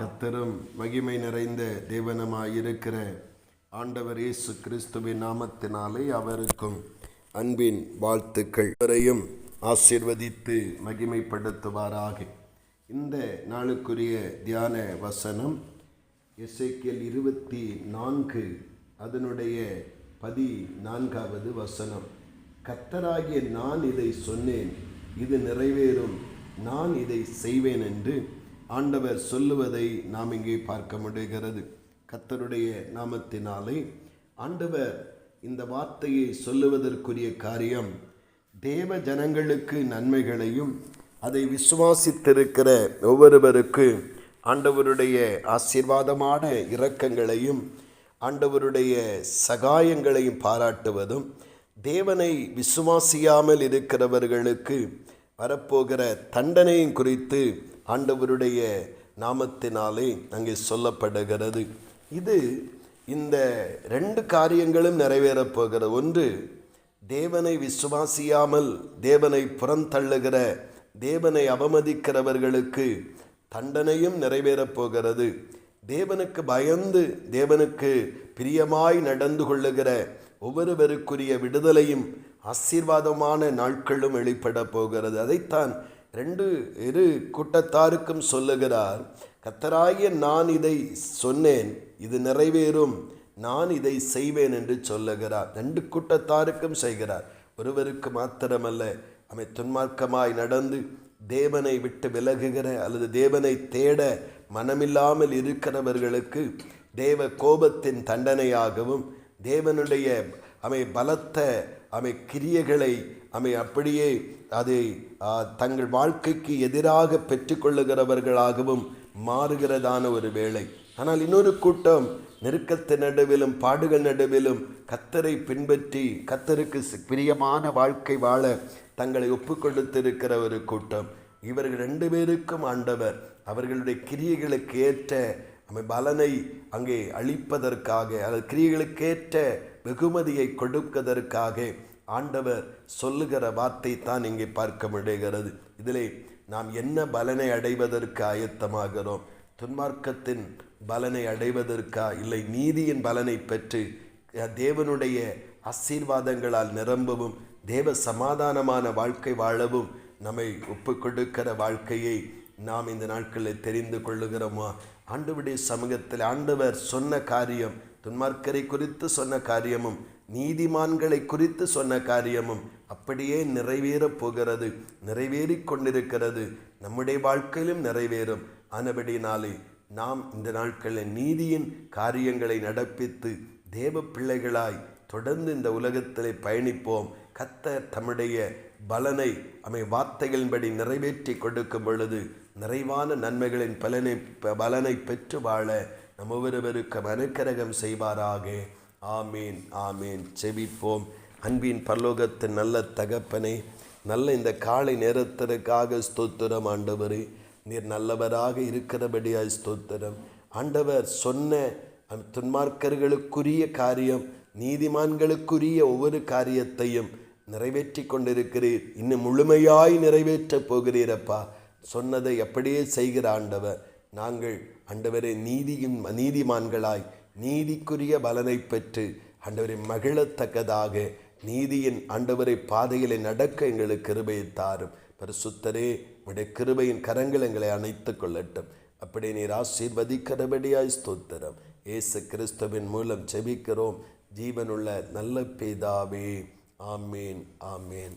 கத்தரும் மகிமை நிறைந்த தேவனமாயிருக்கிற ஆண்டவர் இயேசு கிறிஸ்துவின் நாமத்தினாலே அவருக்கும் அன்பின் வாழ்த்துக்கள். வரையும் ஆசிர்வதித்து மகிமைப்படுத்துவாராக. இந்த நாளுக்குரிய தியான வசனம் இசைக்கியல் இருபத்தி நான்கு அதனுடைய பதி நான்காவது வசனம். கத்தராகிய நான் இதை சொன்னேன். இது நிறைவேறும். நான் இதை செய்வேன் என்று ஆண்டவர் சொல்லுவதை நாம் இங்கே பார்க்க முடிகிறது. கத்தருடைய நாமத்தினாலே ஆண்டவர் இந்த வார்த்தையை சொல்லுவதற்குரிய காரியம் தேவ ஜனங்களுக்கு நன்மைகளையும் அதை விசுவாசித்திருக்கிற ஒவ்வொருவருக்கு ஆண்டவருடைய ஆசீர்வாதமான இரக்கங்களையும் ஆண்டவருடைய சகாயங்களையும் பாராட்டுவதும் தேவனை விசுவாசியாமல் இருக்கிறவர்களுக்கு வரப்போகிற தண்டனையும் குறித்து ஆண்டவருடைய நாமத்தினாலே அங்கே சொல்லப்படுகிறது. இது இந்த ரெண்டு காரியங்களும் நிறைவேறப் போகிறது. ஒன்று தேவனை விசுவாசியாமல் தேவனை புறந்தள்ளுகிற தேவனை அவமதிக்கிறவர்களுக்கு தண்டனையும் நிறைவேறப் போகிறது. தேவனுக்கு பயந்து தேவனுக்கு பிரியமாய் நடந்து கொள்ளுகிற ஒவ்வொருவருக்குரிய விடுதலையும் ஆசீர்வாதமான நாட்களும் வெளிப்பட போகிறது. அதைத்தான் ரெண்டு இரு கூட்டத்தாருக்கும் சொல்லுகிறார் கத்தராகிய நான் இதை சொன்னேன் இது நிறைவேறும். நான் இதை செய்வேன் என்று சொல்லுகிறார். ரெண்டு கூட்டத்தாருக்கும் செய்கிறார். ஒருவருக்கு மாத்திரமல்ல அவை துன்மார்க்கமாய் நடந்து தேவனை விட்டு விலகுகிற அல்லது தேவனை தேட மனமில்லாமல் இருக்கிறவர்களுக்கு தேவ கோபத்தின் தண்டனையாகவும் தேவனுடைய அவை பலத்த அவை கிரியைகளை அவை அப்படியே அதை தங்கள் வாழ்க்கைக்கு எதிராக பெற்றுக்கொள்ளுகிறவர்களாகவும் மாறுகிறதான ஒரு வேளை. ஆனால் இன்னொரு கூட்டம் நெருக்கத்து நடுவிலும் பாடுகள் நடுவிலும் கத்தரை பின்பற்றி கத்தருக்கு பிரியமான வாழ்க்கை வாழ தங்களை ஒப்பு கொடுத்திருக்கிற ஒரு கூட்டம். இவர்கள் ரெண்டு பேருக்கும் ஆண்டவர் அவர்களுடைய கிரியைகளுக்கு ஏற்ற அவை பலனை அங்கே அளிப்பதற்காக அல்லது கிரியைகளுக்கேற்ற வெகுமதியை கொடுப்பதற்காக ஆண்டவர் சொல்லுகிற வார்த்தை தான் இங்கே பார்க்க முடிகிறது இதிலே நாம் என்ன பலனை அடைவதற்கு ஆயத்தமாகிறோம்? துன்மார்க்கத்தின் பலனை அடைவதற்கா? இல்லை நீதியின் பலனை பெற்று தேவனுடைய ஆசீர்வாதங்களால் நிரம்பவும் தேவ சமாதானமான வாழ்க்கை வாழவும் நம்மை ஒப்பு கொடுக்கிற வாழ்க்கையை நாம் இந்த நாட்களில் தெரிந்து கொள்ளுகிறோமா? ஆண்டவருடைய சமூகத்தில் ஆண்டவர் சொன்ன காரியம் துன்மார்க்கரை குறித்து சொன்ன காரியமும் நீதிமான்களை குறித்து சொன்ன காரியமும் அப்படியே நிறைவேறப் போகிறது நிறைவேறி கொண்டிருக்கிறது. நம்முடைய வாழ்க்கையிலும் நிறைவேறும். ஆனபடினாலே நாம் இந்த நாட்களில் நீதியின் காரியங்களை நடப்பித்து தேவ பிள்ளைகளாய் தொடர்ந்து இந்த உலகத்திலே பயணிப்போம். கத்த தம்முடைய பலனை அமை வார்த்தைகளின்படி நிறைவேற்றி கொடுக்கும் பொழுது நிறைவான நன்மைகளின் பலனை பலனை பெற்று வாழ நம் ஒவ்வொருவருக்கு அனுக்கிரகம் செய்வாராக. ஆமீன் ஆமீன். செவிப்போம் அன்பின் பல்லோகத்தின் நல்ல தகப்பனை நல்ல இந்த காலை நேரத்திற்காக ஸ்தோத்திரம் ஆண்டவர். நீர் நல்லவராக இருக்கிறபடியாய் ஸ்தோத்திரம். ஆண்டவர் சொன்ன துன்மார்க்கர்களுக்குரிய காரியம் நீதிமான்களுக்குரிய ஒவ்வொரு காரியத்தையும் நிறைவேற்றி கொண்டிருக்கிறீர். இன்னும் முழுமையாய் நிறைவேற்றப் போகிறீரப்பா. சொன்னதை அப்படியே செய்கிற ஆண்டவர். நாங்கள் ஆண்டவரை நீதியின் நீதிமான்களாய் நீதிக்குரிய பலனை பெற்று ஆண்டவரை மகிழத்தக்கதாக நீதியின் ஆண்டவரை பாதையிலே நடக்க எங்களுக்கு கிருபையை தாரும். பரிசுத்தரே உடைய கிருபையின் கரங்கள் எங்களை அணைத்து கொள்ளட்டும். அப்படி நீர் ஆசீர்வதிக்கிறபடியாய் ஸ்தோத்திரம். ஏசு கிறிஸ்துவின் மூலம் செபிக்கிறோம் ஜீவனுள்ள நல்ல பேதாவே. ஆமேன் ஆமேன்.